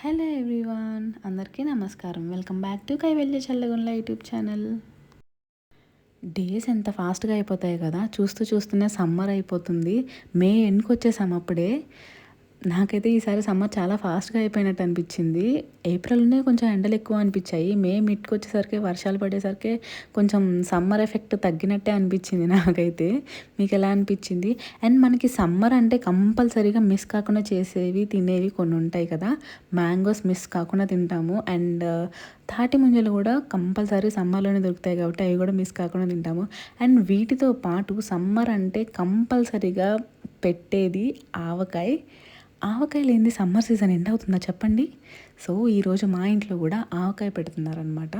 Hello everyone అందరికీ నమస్కారం. Welcome back to Kaivalya Challagundla YouTube channel. Days ఎంత ఫాస్ట్గా అయిపోతాయి కదా చూస్తూ చూస్తూనే సమ్మర్ అయిపోతుంది. మే ఎండ్కి వచ్చేసాం అప్పుడే. నాకైతే ఈసారి సమ్మర్ చాలా ఫాస్ట్గా అయిపోయినట్టు అనిపించింది. ఏప్రిల్నే కొంచెం ఎండలు ఎక్కువ అనిపించాయి. మే మిట్కి వచ్చేసరికి వర్షాలు పడేసరికి కొంచెం సమ్మర్ ఎఫెక్ట్ తగ్గినట్టే అనిపించింది నాకైతే. మీకు ఎలా అనిపించింది? అండ్ మనకి సమ్మర్ అంటే కంపల్సరీగా మిస్ కాకుండా చేసేవి తినేవి కొన్ని ఉంటాయి కదా. మ్యాంగోస్ మిస్ కాకుండా తింటాము. అండ్ uh, తాటి ముంజలు కూడా కంపల్సరీ సమ్మర్లోనే దొరుకుతాయి కాబట్టి అవి కూడా మిస్ కాకుండా తింటాము. అండ్ వీటితో పాటు సమ్మర్ అంటే కంపల్సరీగా పెట్టేది ఆవకాయ. ఆవకాయ లేనిది సమ్మర్ సీజన్ ఎండ్ అవుతుందా చెప్పండి. సో ఈరోజు మా ఇంట్లో కూడా ఆవకాయ పెడుతున్నారనమాట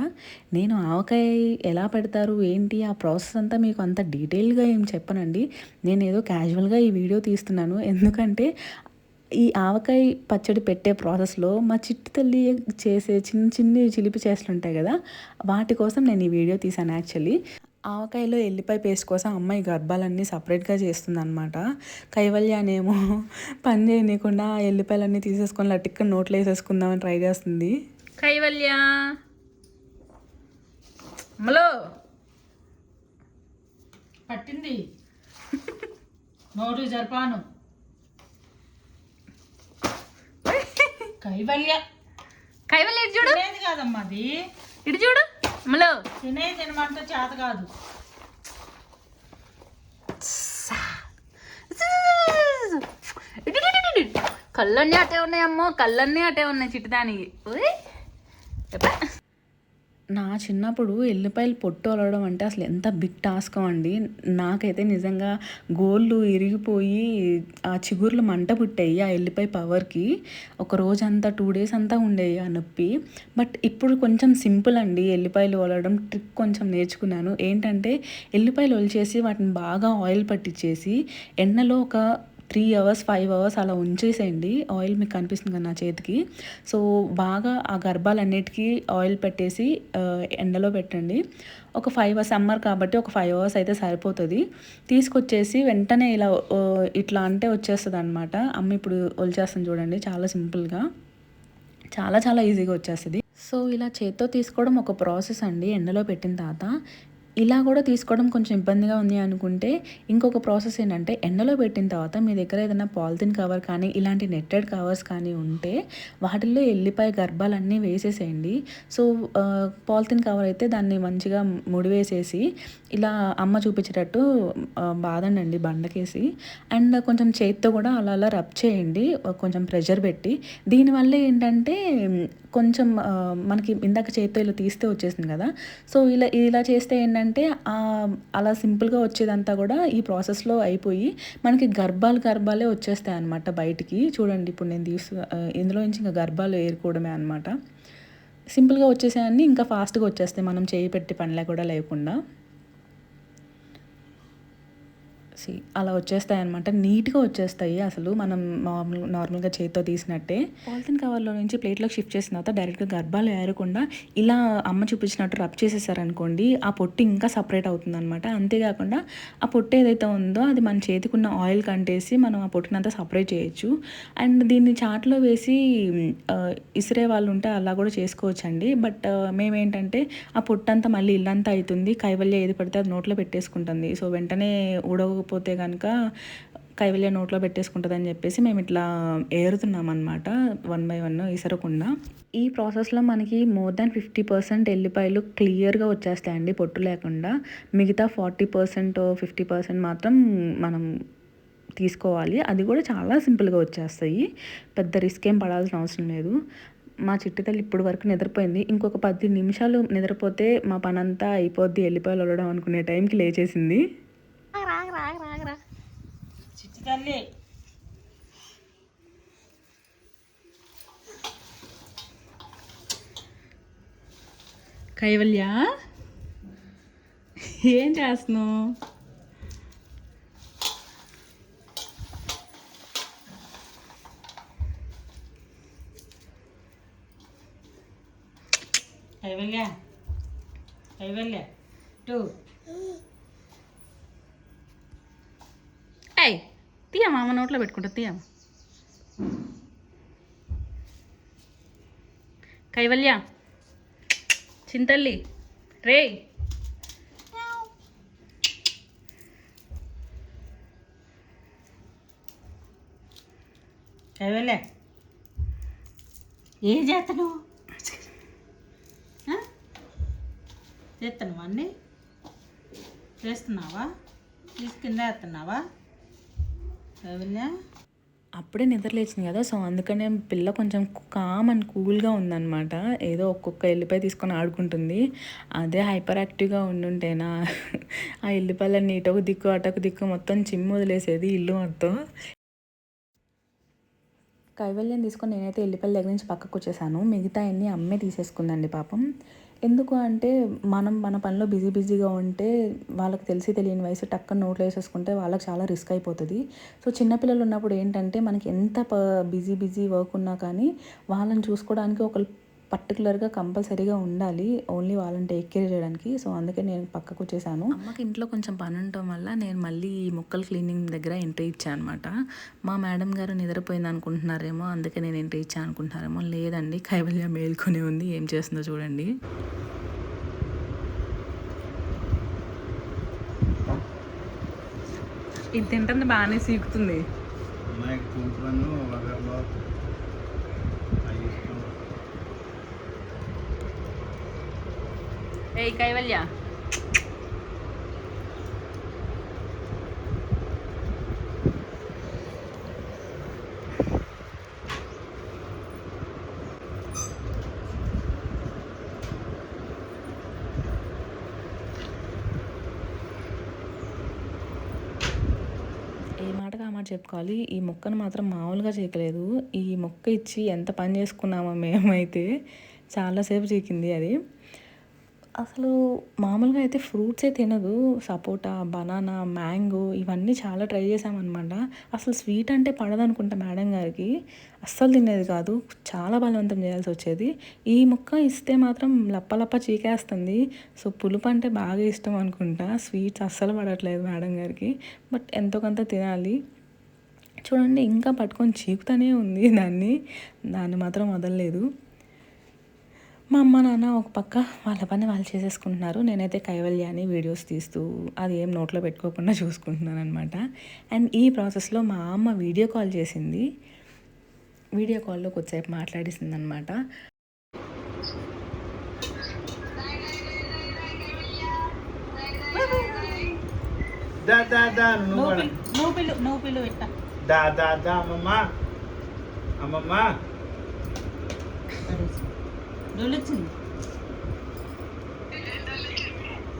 నేను ఆవకాయ ఎలా పెడతారు? ఏంటి? ఆ ప్రాసెస్ అంతా మీకు అంత డీటెయిల్గా ఏం చెప్పనండి. నేను ఏదో క్యాజువల్గా ఈ వీడియో తీస్తున్నాను. ఎందుకంటే ఈ ఆవకాయ పచ్చడి పెట్టే ప్రాసెస్లో మా చిట్టు తల్లి చేసే చిన్న చిన్ని చిలిపి చేష్టలు ఉంటాయి కదా వాటి కోసం నేను ఈ వీడియో తీసాను యాక్చువల్లీ. ఆవకాయలో ఎల్లిపాయ పేస్ట్ కోసం అమ్మాయి గర్భాలన్నీ సపరేట్గా చేస్తుంది అనమాట కైవల్యానేమో పని చేయనీయకుండా ఎల్లిపాయలన్నీ తీసేసుకొని లటిక్క నోట్లో వేసేసుకుందామని ట్రై చేస్తుంది. కైవల్య! అమ్మలో! పట్టింది. నోటు జరపాను. కైవల్య! కైవల్య ఇటు చూడు. తినేది కాదమ్మా అది? ఇటు చూడు. అమ్మలో తినేది తినమంటే చేత కాదు. కళ్ళన్నీ అటే ఉన్నాయమ్మో కళ్ళన్నీ అటే ఉన్నాయి చిట్టుదానికి. ఓయ్. నా చిన్నప్పుడు ఎల్లిపాయలు పొట్టు అలవడం అంటే అసలు ఎంత బిగ్ టాస్క్ అండి. నాకైతే నిజంగా గోళ్ళు ఇరిగిపోయి ఆ చిగుర్లు మంట పుట్టాయి ఆ ఎల్లిపాయ పవర్కి ఒక రోజంతా టూ డేస్ అంతా ఉండేవి ఆ నొప్పి. బట్ ఇప్పుడు కొంచెం సింపుల్ అండి ఎల్లిపాయలు వలవడం ట్రిక్ కొంచెం నేర్చుకున్నాను. ఏంటంటే ఎల్లిపాయలు ఒలిచేసి వాటిని బాగా ఆయిల్ పట్టించేసి ఎండలో ఒక త్రీ అవర్స్ ఫైవ్ అవర్స్ అలా ఉంచేసేయండి. ఆయిల్ మీకు కనిపిస్తుంది కదా నా చేతికి. సో బాగా ఆ గర్భాలన్నిటికీ ఆయిల్ పెట్టేసి ఎండలో పెట్టండి. ఒక ఫైవ్ అవర్స్ సమ్మర్ కాబట్టి ఒక ఫైవ్ అవర్స్ అయితే సరిపోతుంది. తీసుకొచ్చేసి వెంటనే ఇలా ఇట్లా అంటే వచ్చేస్తుంది అనమాట అమ్మ ఇప్పుడు ఒలిచేస్తుంది చూడండి చాలా సింపుల్గా. చాలా చాలా ఈజీగా వచ్చేస్తుంది. సో ఇలా చేత్తో తీసుకోవడం ఒక ప్రాసెస్ అండి ఎండలో పెట్టిన తర్వాత. ఇలా కూడా తీసుకోవడం కొంచెం ఇబ్బందిగా ఉంది అనుకుంటే ఇంకొక ప్రాసెస్ ఏంటంటే ఎండలో పెట్టిన తర్వాత మీ దగ్గర ఏదైనా పాలిథిన్ కవర్ కానీ ఇలాంటి నెట్టెడ్ కవర్స్ కానీ ఉంటే వాటిల్లో ఎల్లిపాయ గర్భాలన్నీ వేసేసేయండి. సో పాలిథిన్ కవర్ అయితే దాన్ని మంచిగా ముడివేసేసి ఇలా అమ్మ చూపించేటట్టు ఆ, బాదండి బండకేసి. అండ్ కొంచెం చేతితో కూడా అలా అలా రబ్ చేయండి కొంచెం ప్రెషర్ పెట్టి. దీనివల్ల ఏంటంటే కొంచెం మనకి ఇందాక చేత్తో ఇలా తీస్తే వచ్చేసింది కదా. సో ఇలా ఇలా చేస్తే ఏంటంటే అలా సింపుల్గా వచ్చేదంతా కూడా ఈ ప్రాసెస్లో అయిపోయి మనకి గర్భాలు గర్భాలే వచ్చేస్తాయి అనమాట బయటికి. చూడండి ఇప్పుడు నేను తీసు ఇందులో నుంచి ఇంకా గర్భాలు ఏరుకోవడమే అనమాట సింపుల్గా వచ్చేసాయన్నీ ఇంకా ఫాస్ట్గా వచ్చేస్తాయి. మనం చేయి పెట్టి పనిలే కూడా లేకుండా. సి అలా వచ్చేస్తాయి అనమాట నీట్గా వచ్చేస్తాయి అసలు. మనం నార్మల్ నార్మల్గా చేతితో తీసినట్టే. పాలిథిన్ కవర్లో నుంచి ప్లేట్లోకి షిఫ్ట్ చేసిన తర్వాత డైరెక్ట్గా గర్భాలు ఏరకుండా ఇలా అమ్మ చూపించినట్టు రబ్ చేసేసారనుకోండి ఆ పొట్టు ఇంకా సపరేట్ అవుతుంది అనమాట అంతేకాకుండా ఆ పొట్టు ఏదైతే ఉందో అది మన చేతికున్న ఆయిల్ కంటేసి మనం ఆ పొట్టునంతా సపరేట్ చేయొచ్చు. అండ్ దీన్ని చాట్లో వేసి ఇసిరే వాళ్ళు ఉంటే అలా కూడా చేసుకోవచ్చు అండి బట్ మేమేంటంటే ఆ పొట్టంతా మళ్ళీ ఇల్లంతా అవుతుంది కైవల్య ఏది పడితే అది నోట్లో పెట్టేసుకుంటుంది. సో వెంటనే ఊడవకపోతే కనుక కైవల్య నోట్లో పెట్టేసుకుంటుందని చెప్పేసి మేము ఇట్లా ఏరుతున్నాం అనమాట వన్ బై వన్ ఇసరకుండా. ఈ ప్రాసెస్లో మనకి మోర్ దాన్ ఫిఫ్టీ పర్సెంట్ ఎల్లిపాయలు క్లియర్గా వచ్చేస్తాయండి పొట్టు లేకుండా. మిగతా ఫార్టీ పర్సెంట్ ఫిఫ్టీ పర్సెంట్ మాత్రం మనం తీసుకోవాలి. అది కూడా చాలా సింపుల్గా వచ్చేస్తాయి. పెద్ద రిస్క్ ఏం పడాల్సిన అవసరం లేదు. మా చిట్టి తల్లి ఇప్పుడు వరకు నిద్రపోయింది. ఇంకొక పది నిమిషాలు నిద్రపోతే మా పనంతా అయిపోద్ది వెళ్ళిపోయి వెళ్ళడం అనుకునే టైంకి లేచేసింది. చిచ్చి తల్లి కైవల్య ఏం చేస్తున్నావు కైవల్య కైవల్య టూ తీయమ్మా అమ్మ నోట్లో పెట్టుకుంటా తీయమ్మ. కైవల్య చింతల్లి రే కైవల్య ఏం చేస్తున్నావు చేస్తున్నావా అన్నీ? చేస్తున్నావా? తీసుకుని వేస్తున్నావా అప్పుడే నిద్ర లేచింది కదా సో అందుకనే పిల్ల కొంచెం కామ్ అండ్ కూల్గా ఉందన్నమాట. ఏదో ఒక్కొక్క ఎల్లిపాయ తీసుకొని ఆడుకుంటుంది. అదే హైపర్ యాక్టివ్గా ఉండుంటేనా? ఆ ఎల్లిపాయలన్నీ ఇటొక దిక్కు అటొక దిక్కు మొత్తం చిమ్ము వదిలేసేది ఇల్లు మొత్తం. కైవల్యం తీసుకొని నేనైతే ఎల్లిపల్లి దగ్గర నుంచి పక్కకు వచ్చేసాను. మిగతా అన్నీ అమ్మే తీసేసుకుందండి పాపం. ఎందుకు అంటే మనం మన పనిలో బిజీ బిజీగా ఉంటే వాళ్ళకి తెలిసి తెలియని వయసు టక్కన నోట్లో వేసేసుకుంటే వాళ్ళకి చాలా రిస్క్ అయిపోతుంది. సో చిన్నపిల్లలు ఉన్నప్పుడు ఏంటంటే మనకి ఎంత ప బిజీ బిజీ వర్క్ ఉన్నా కానీ వాళ్ళని చూసుకోవడానికి ఒకళ్ళు పర్టికులర్గా కంపల్సరీగా ఉండాలి. ఓన్లీ వాళ్ళని టేక్ కేర్ చేయడానికి. సో అందుకే నేను పక్కకు వచ్చేసాను. అమ్మకి ఇంట్లో కొంచెం పని ఉండటం వల్ల నేను మళ్ళీ ఈ మొక్కల క్లీనింగ్ దగ్గర ఎంట్రీ ఇచ్చాను అనమాట మా మేడం గారు నిద్రపోయింది అనుకుంటున్నారేమో అందుకే నేను ఎంట్రీ ఇచ్చాను అనుకుంటున్నారేమో. లేదండి కైవల్య మేల్కొని ఉంది. ఏం చేస్తుందో చూడండి. ఇది తింటుంది బాగానే సీకుతుంది అమ్మాయికి కుంకుమను వగర్లో అవి ఇష్టం ఏ కైవల్య ఏ మాటగా ఆ మాట చెప్పుకోవాలి? ఈ మొక్కను మాత్రం మామూలుగా చేయలేదు ఈ మొక్క ఇచ్చి ఎంత పని చేసుకున్నామో మేమైతే చాలాసేపు చీకింది అది. అసలు మామూలుగా అయితే ఫ్రూట్సే తినదు. సపోటా బనానా మ్యాంగో ఇవన్నీ చాలా ట్రై చేసామన్నమాట అసలు స్వీట్ అంటే పడదనుకుంటా మేడం గారికి. అస్సలు తినేది కాదు. చాలా బలవంతం చేయాల్సి వచ్చేది. ఈ మొక్క ఇస్తే మాత్రం లప్పలప్ప చీకేస్తుంది. సో పులుపు అంటే బాగా ఇష్టం అనుకుంటా. స్వీట్స్ అస్సలు పడట్లేదు మేడం గారికి. బట్ ఎంతో కొంత తినాలి. చూడండి ఇంకా పట్టుకొని చీకుతూనే ఉంది దాన్ని. దాన్ని మాత్రం వదలలేదు. మా అమ్మ నాన్న ఒక పక్క వాళ్ళ పని వాళ్ళు చేసేసుకుంటున్నారు. నేనైతే కైవల్యాన్ని వీడియోస్ తీస్తూ అది ఏం నోట్లో పెట్టుకోకుండా చూసుకుంటున్నాను అనమాట అండ్ ఈ ప్రాసెస్లో మా అమ్మ వీడియో కాల్ చేసింది. వీడియో కాల్లో కొద్దిసేపు మాట్లాడిసింది అనమాట దా దా దా అమ్మమ్మ. అమ్మమ్మ. డొలిచింది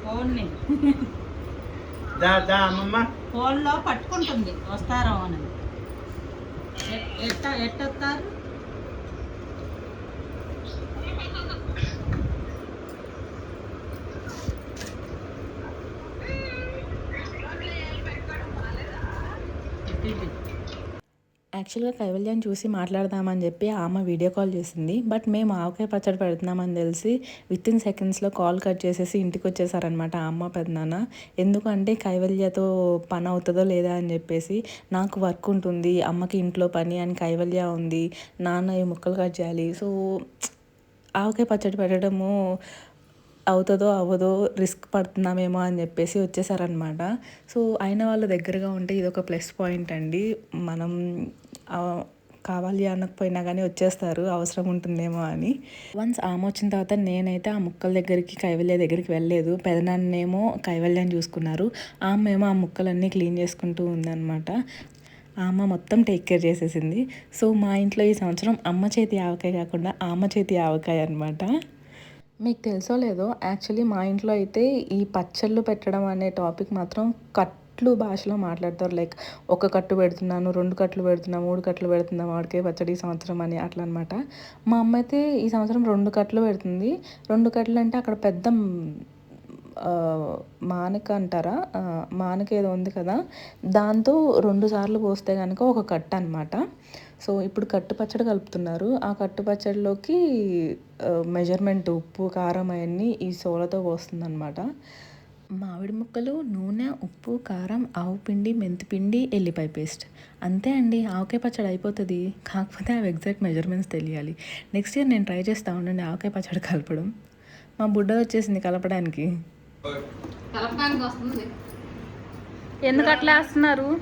ఫోన్ని. ఫోన్లో పట్టుకుంటుంది. వస్తారో అని. ఎట్ట ఎట్టొస్తారు యాక్చువల్గా కైవల్యాన్ని చూసి మాట్లాడదామని చెప్పి ఆమె వీడియో కాల్ చేసింది. బట్ మేము ఆవకాయ పచ్చడి పెడుతున్నామని తెలిసి విత్ ఇన్ సెకండ్స్లో కాల్ కట్ చేసేసి ఇంటికి వచ్చేసారనమాట అమ్మ పెద్దనాన్న. ఎందుకంటే కైవల్యతో పని అవుతుందో లేదా అని చెప్పేసి నాకు వర్క్ ఉంటుంది అమ్మకి ఇంట్లో పని అని కైవల్య ఉంది నాన్న ఈ ముక్కలు కట్ చేయాలి. సో ఆవకాయ పచ్చడి పెట్టడము అవుతుందో అవ్వదో రిస్క్ పడుతున్నామేమో అని చెప్పేసి వచ్చేసారనమాట సో అయిన వాళ్ళ దగ్గరగా ఉంటే ఇది ఒక ప్లస్ పాయింట్ అండి. మనం కావాలి అనకపోయినా కానీ వచ్చేస్తారు అవసరం ఉంటుందేమో అని. వన్స్ ఆమె వచ్చిన తర్వాత నేనైతే ఆ ముక్కల దగ్గరికి కైవల్య దగ్గరికి వెళ్ళలేదు. పెదనాన్నేమో కైవల్యాన్ని చూసుకున్నారు. ఆమె ఏమో ఆ ముక్కలన్నీ క్లీన్ చేసుకుంటూ ఉందన్నమాట. అమ్మ మొత్తం టేక్ కేర్ చేసేసింది. సో మా ఇంట్లో ఈ సంవత్సరం అమ్మ చేతి ఆవకాయ కాకుండా అమ్మ చేతి ఆవకాయ అనమాట మీకు తెలుసో లేదో యాక్చువల్లీ మా ఇంట్లో అయితే ఈ పచ్చళ్ళు పెట్టడం అనే టాపిక్ మాత్రం కట్ కట్లు భాషలో మాట్లాడతారు? లైక్ ఒక కట్టు పెడుతున్నాను రెండు కట్లు పెడుతున్నా మూడు కట్లు పెడుతున్నా వాడికే పచ్చడి ఈ సంవత్సరం అని అట్లా అనమాట మా అమ్మ అయితే ఈ సంవత్సరం రెండు కట్లు పెడుతుంది. రెండు కట్లు అంటే అక్కడ పెద్ద మానక అంటారా? మానక ఏదో ఉంది కదా. దాంతో రెండు సార్లు పోస్తే కనుక ఒక కట్ట అనమాట సో ఇప్పుడు కట్టు పచ్చడి కలుపుతున్నారు. ఆ కట్టు పచ్చడిలోకి మెజర్మెంట్ ఉప్పు కారం అవన్నీ ఈ సోలతో పోస్తుంది అనమాట మామిడి ముక్కలు నూనె ఉప్పు కారం ఆవు పిండి మెంతిపిండి ఎల్లిపాయ పేస్ట్. అంతే అండి. ఆవకాయ పచ్చడి అయిపోతుంది. కాకపోతే అవి ఎగ్జాక్ట్ మెజర్మెంట్స్ తెలియాలి. నెక్స్ట్ ఇయర్ నేను ట్రై చేస్తా ఉండండి ఆవకాయ పచ్చడి కలపడం. మా బుడ్డ వచ్చేసింది కలపడానికి. కలపడానికి వస్తుంది. ఎందుకు అట్లా వేస్తున్నారు?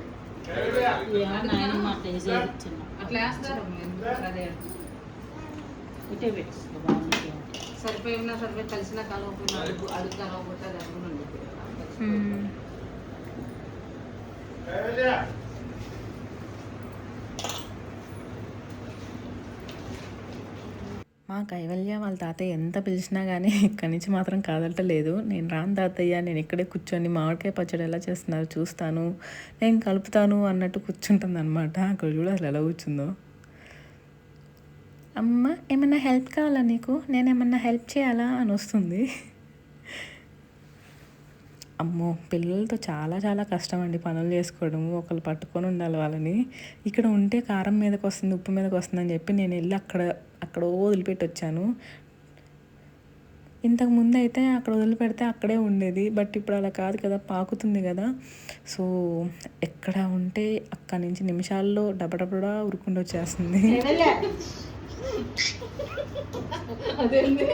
అట్లా సరిపోయినా సరిపోయి కలిసిన కలవకపోయినా అడుగు అడుగు కలవకపోతే అది అడుగునండి మా కైవల్య వాళ్ళ తాతయ్య ఎంత పిలిచినా కానీ ఇక్కడి నుంచి మాత్రం కాదలటలేదు నేను రాను తాతయ్య నేను ఇక్కడే కూర్చొని మామిడికాయ పచ్చడి ఎలా చేస్తున్నారు చూస్తాను. నేను కలుపుతాను అన్నట్టు కూర్చుంటుంది అనమాట అక్కడ చూడ అసలు ఎలా కూర్చుందో. అమ్మ ఏమైనా హెల్ప్ కావాలా నీకు? నేను ఏమన్నా హెల్ప్ చేయాలా అని వస్తుంది. అమ్మో పిల్లలతో చాలా చాలా కష్టం అండి పనులు చేసుకోవడం. ఒకళ్ళు పట్టుకొని ఉండాలి వాళ్ళని. ఇక్కడ ఉంటే కారం మీదకి వస్తుంది ఉప్పు మీదకి వస్తుంది అని చెప్పి నేను వెళ్ళి అక్కడ అక్కడ వదిలిపెట్టి వచ్చాను. ఇంతకు ముందు అయితే అక్కడ వదిలిపెడితే అక్కడే ఉండేది. బట్ ఇప్పుడు అలా కాదు కదా పాకుతుంది కదా. సో ఎక్కడ ఉంటే అక్కడి నుంచి నిమిషాల్లో డబడబడా ఉరుకుండా వచ్చేస్తుంది. అదేంది?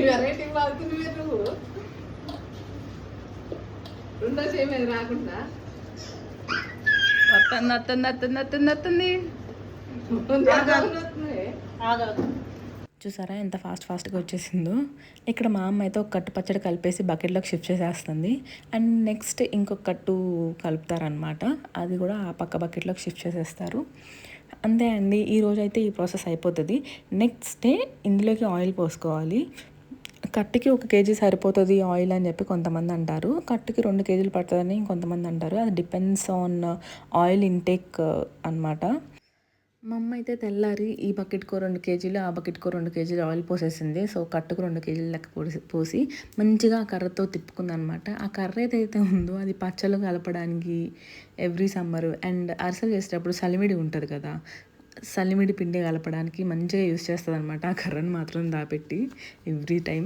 వెరైటీ నువ్వు రెండో చేయమేది రాకుండా. వస్తుంది వస్తుంది వస్తుంది వస్తుంది వస్తుంది వస్తుంది. ఆగదు చూసారా ఎంత ఫాస్ట్ ఫాస్ట్గా వచ్చేసిందో? ఇక్కడ మా అమ్మ అయితే ఒక కట్టు పచ్చడి కలిపేసి బకెట్లోకి షిఫ్ట్ చేసేస్తుంది. అండ్ నెక్స్ట్ ఇంకొక కట్టు కలుపుతారనమాట అది కూడా ఆ పక్క బకెట్లోకి షిఫ్ట్ చేసేస్తారు. అంతే అండి ఈ అయితే ఈ ప్రాసెస్ అయిపోతుంది. నెక్స్ట్ డే ఇందులోకి ఆయిల్ పోసుకోవాలి. కట్టుకి ఒక కేజీ సరిపోతుంది ఆయిల్ అని చెప్పి కొంతమంది అంటారు. కట్టుకి రెండు కేజీలు పడుతుందని కొంతమంది అంటారు. అది డిపెండ్స్ ఆన్ ఆయిల్ ఇంటేక్ అన్నమాట. మా అమ్మ అయితే తెల్లారి ఈ బకెట్కో రెండు కేజీలు ఆ బకెట్కో రెండు కేజీలు ఆయిల్ పోసేసింది. సో కట్టుకు రెండు కేజీలు లెక్క పోసి పోసి మంచిగా ఆ కర్రతో తిప్పుకుందనమాట. ఆ కర్ర ఏదైతే ఉందో అది పచ్చలు కలపడానికి ఎవ్రీ సమ్మర్ అండ్ అరిసెలు చేసేటప్పుడు సలిమిడి ఉంటుంది కదా సలిమిడి పిండి కలపడానికి మంచిగా యూస్ చేస్తుంది అనమాట ఆ కర్రను మాత్రం దాపెట్టి ఎవ్రీ టైం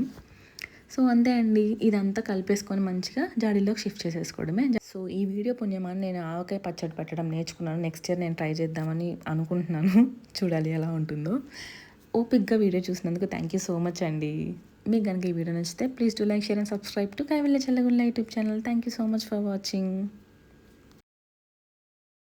సో అంతే అండి ఇదంతా కలిపేసుకొని మంచిగా జాడీలోకి షిఫ్ట్ చేసేసుకోవడమే. సో ఈ వీడియో పుణ్యమాన్ని నేను ఆవకాయ పచ్చడి పెట్టడం నేర్చుకున్నాను. నెక్స్ట్ ఇయర్ నేను ట్రై చేద్దామని అనుకుంటున్నాను. చూడాలి ఎలా ఉంటుందో. ఓపిక్గా వీడియో చూసినందుకు థ్యాంక్ యూ సో మచ్ అండి. మీకు కనుక ఈ వీడియో నచ్చితే please do like share and subscribe to Kaivalya Challagulla YouTube channel thank you so much for watching